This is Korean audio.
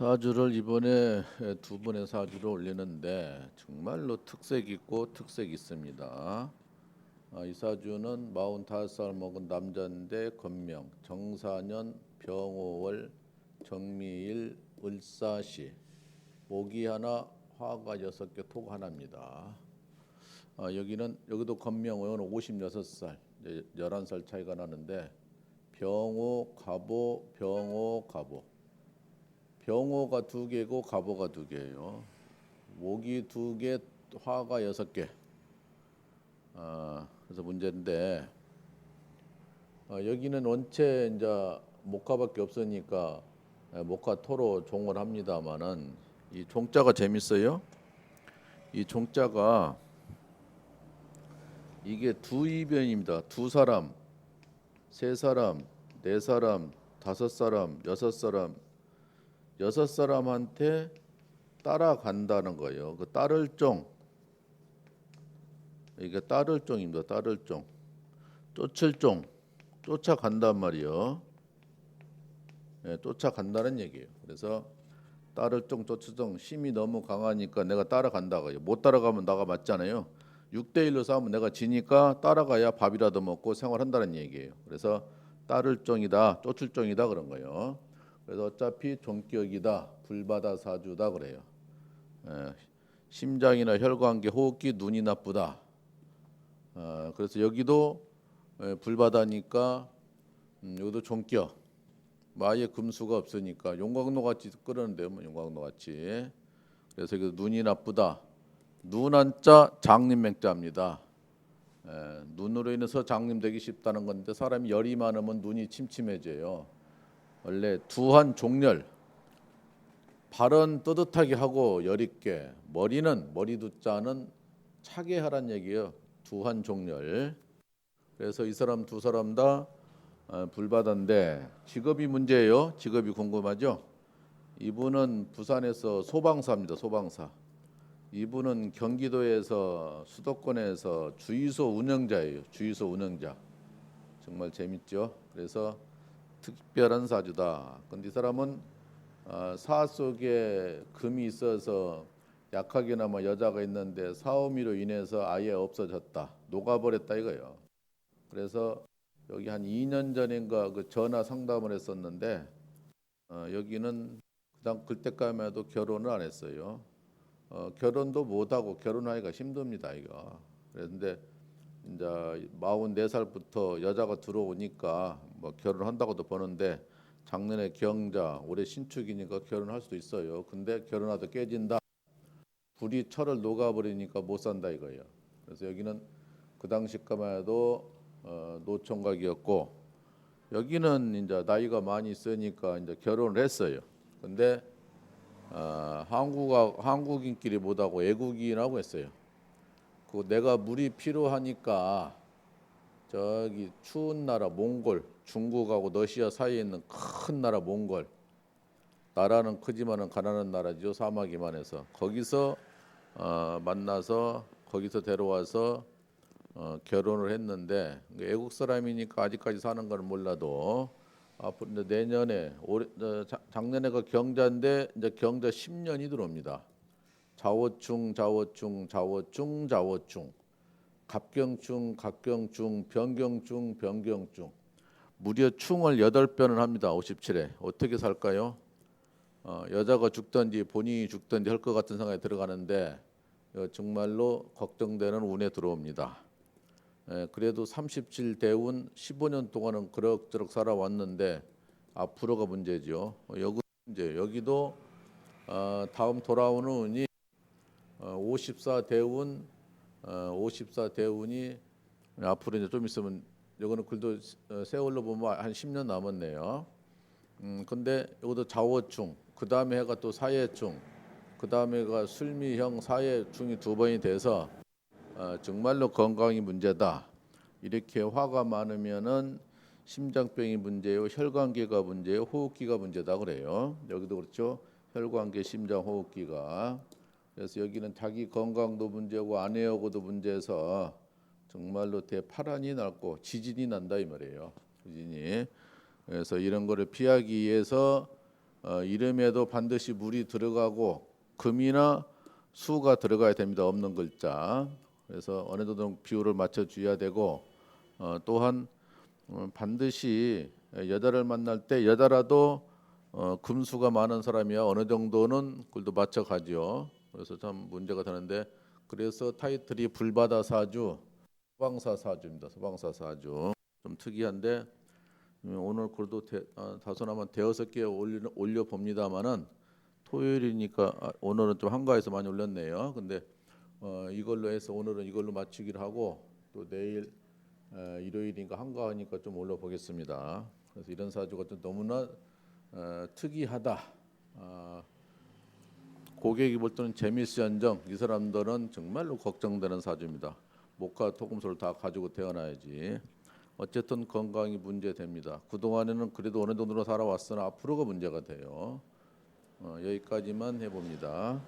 사주를 이번에 두 번의 사주를 올리는데 정말로 특색 있고 특색 있습니다. 아, 이 사주는 45살 먹은 남자인데 건명 정사년 병오월 정미일 을사시 목이 하나 화가 여섯 개 토가 하나입니다. 아, 여기는 여기도 건명은 56살, 이제 11살 차이가 나는데 병오 갑오 병오 갑오 병오가 두 개고 갑오가 두 개예요. 목이 두 개, 화가 여섯 개. 아, 그래서 문제인데 아, 여기는 원체 이제 목화밖에 없으니까 예, 목화 토로 종을 합니다만은 이 종자가 재밌어요. 이 종자가 이게 두 이변입니다. 두 사람, 세 사람, 네 사람, 다섯 사람, 여섯 사람, 여섯 사람한테 따라간다는 거예요. 그 따를 종 이게 따를 종입니다. 따를 종 쫓을 종 쫓아간단 말이요. 예, 쫓아간다는 얘기예요. 그래서 따를 종 쫓을 종 힘이 너무 강하니까 내가 따라간다고요. 못 따라가면 나가 맞잖아요. 6대 1로 싸우면 내가 지니까 따라가야 밥이라도 먹고 생활한다는 얘기예요. 그래서 따를 종이다, 쫓을 종이다 그런 거예요. 그래서 어차피 종격이다, 불바다 사주다 그래요. 예, 심장이나 혈관계, 호흡기, 눈이 나쁘다. 어, 그래서 여기도 예, 불바다니까 음, 여기도 종격. 마에 금수가 없으니까 용광로 같이 끓었는데요, 뭐 용광로 같이. 그래서 여기 눈이 나쁘다. 눈 한자 장님맹자입니다. 예, 눈으로 인해서 장님 되기 쉽다는 건데 사람이 열이 많으면 눈이 침침해져요. 원래 두한 종렬 발은 뜨뜻하게 하고 열 있게 머리는 머리 두자는 차게 하란 얘기예요. 두한 종렬. 그래서 이 사람 두 사람 다 어, 불바다인데 직업이 문제예요. 직업이 궁금하죠? 이분은 부산에서 소방사입니다. 소방사. 이분은 경기도에서 수도권에서 주유소 운영자예요. 주유소 운영자. 정말 재밌죠. 그래서 특별한 사주다. 근데 이 사람은 어, 사 속에 금이 있어서 약하게나마 여자가 있는데 사오미로 인해서 아예 없어졌다. 녹아버렸다 이거예요. 그래서 여기 한 2년 전인가 그 전화 상담을 했었는데 어, 여기는 그당 그때까지만 해도 결혼을 안 했어요. 어, 결혼도 못 하고 결혼하기가 힘듭니다 이거. 그런데 이제 44살부터 여자가 들어오니까 뭐 결혼한다고도 보는데 작년에 경자, 올해 신축이니까 결혼할 수도 있어요. 근데 결혼하다 깨진다. 불이 철을 녹아버리니까 못 산다 이거예요. 그래서 여기는 그 당시까만 해도 어, 노총각이었고 여기는 이제 나이가 많이 있으니까 이제 결혼을 했어요. 근데 어, 한국하, 한국인끼리 못하고 외국인하고 했어요. 그 내가 물이 필요하니까 저기 추운 나라 몽골, 중국하고 러시아 사이에 있는 큰 나라 몽골 나라는 크지만은 가난한 나라죠 사막이만 해서 거기서 어, 만나서 거기서 데려와서 어, 결혼을 했는데 외국 사람이니까 아직까지 사는 걸 몰라도 앞으로 이제 내년에 올해 작년에가 경자인데 이제 경자 10년이 들어옵니다. 자오충 자오충 자오충 자오충 갑경충 갑경충 변경충 변경충 무려 충을 여덟 변을 합니다. 57에 어떻게 살까요? 어, 여자가 죽든지 본인이 죽든지 할 것 같은 생각이 들어가는데 어, 정말로 걱정되는 운에 들어옵니다. 예, 그래도 37 대운 15년 동안은 그럭저럭 살아왔는데 앞으로가 문제죠. 어, 여기 이제 여기도 어, 다음 돌아오는 운이 어, 54 대운 어, 54 대운이 앞으로 이제 좀 있으면 이거는 글도 어, 세월로 보면 한 10년 남았네요. 음, 근데 이것도 자워충, 그 다음에 해가 또 사예충, 그 다음에가 술미형 사예충이 두 번이 돼서 어, 정말로 건강이 문제다. 이렇게 화가 많으면은 심장병이 문제요, 혈관계가 문제요, 호흡기가 문제다 그래요. 여기도 그렇죠. 혈관계, 심장, 호흡기가. 그래서 여기는 자기 건강도 문제고 아내하고도 문제해서 정말로 대파란이 났고 지진이 난다 이 말이에요. 지진이. 그래서 이런 거를 피하기 위해서 어, 이름에도 반드시 물이 들어가고 금이나 수가 들어가야 됩니다. 없는 글자. 그래서 어느 정도 비율을 맞춰 줘야 되고 어, 또한 어, 반드시 여자를 만날 때 여자라도 어, 금수가 많은 사람이야 어느 정도는 그걸도 맞춰 가지요. 그래서 참 문제가 되는데 그래서 타이틀이 불바다 사주, 소방사 사주입니다. 소방사 사주 좀 특이한데 음, 오늘 글도 대, 아, 다소나마 대여섯 개 올려, 올려 봅니다만은 토요일이니까 아, 오늘은 좀 한가해서 많이 올렸네요. 근데 어, 이걸로 해서 오늘은 이걸로 마치기로 하고 또 내일 어, 일요일이니까 한가하니까 좀 올려 보겠습니다. 그래서 이런 사주가 좀 너무나 어, 특이하다. 아, 고객이 볼 때는 재미있을지언정 이 사람들은 정말로 걱정되는 사주입니다. 목화 토금소를 다 가지고 태어나야지. 어쨌든 건강이 문제됩니다. 그 동안에는 그래도 어느 정도로 살아왔으나 앞으로가 문제가 돼요. 어, 여기까지만 해봅니다.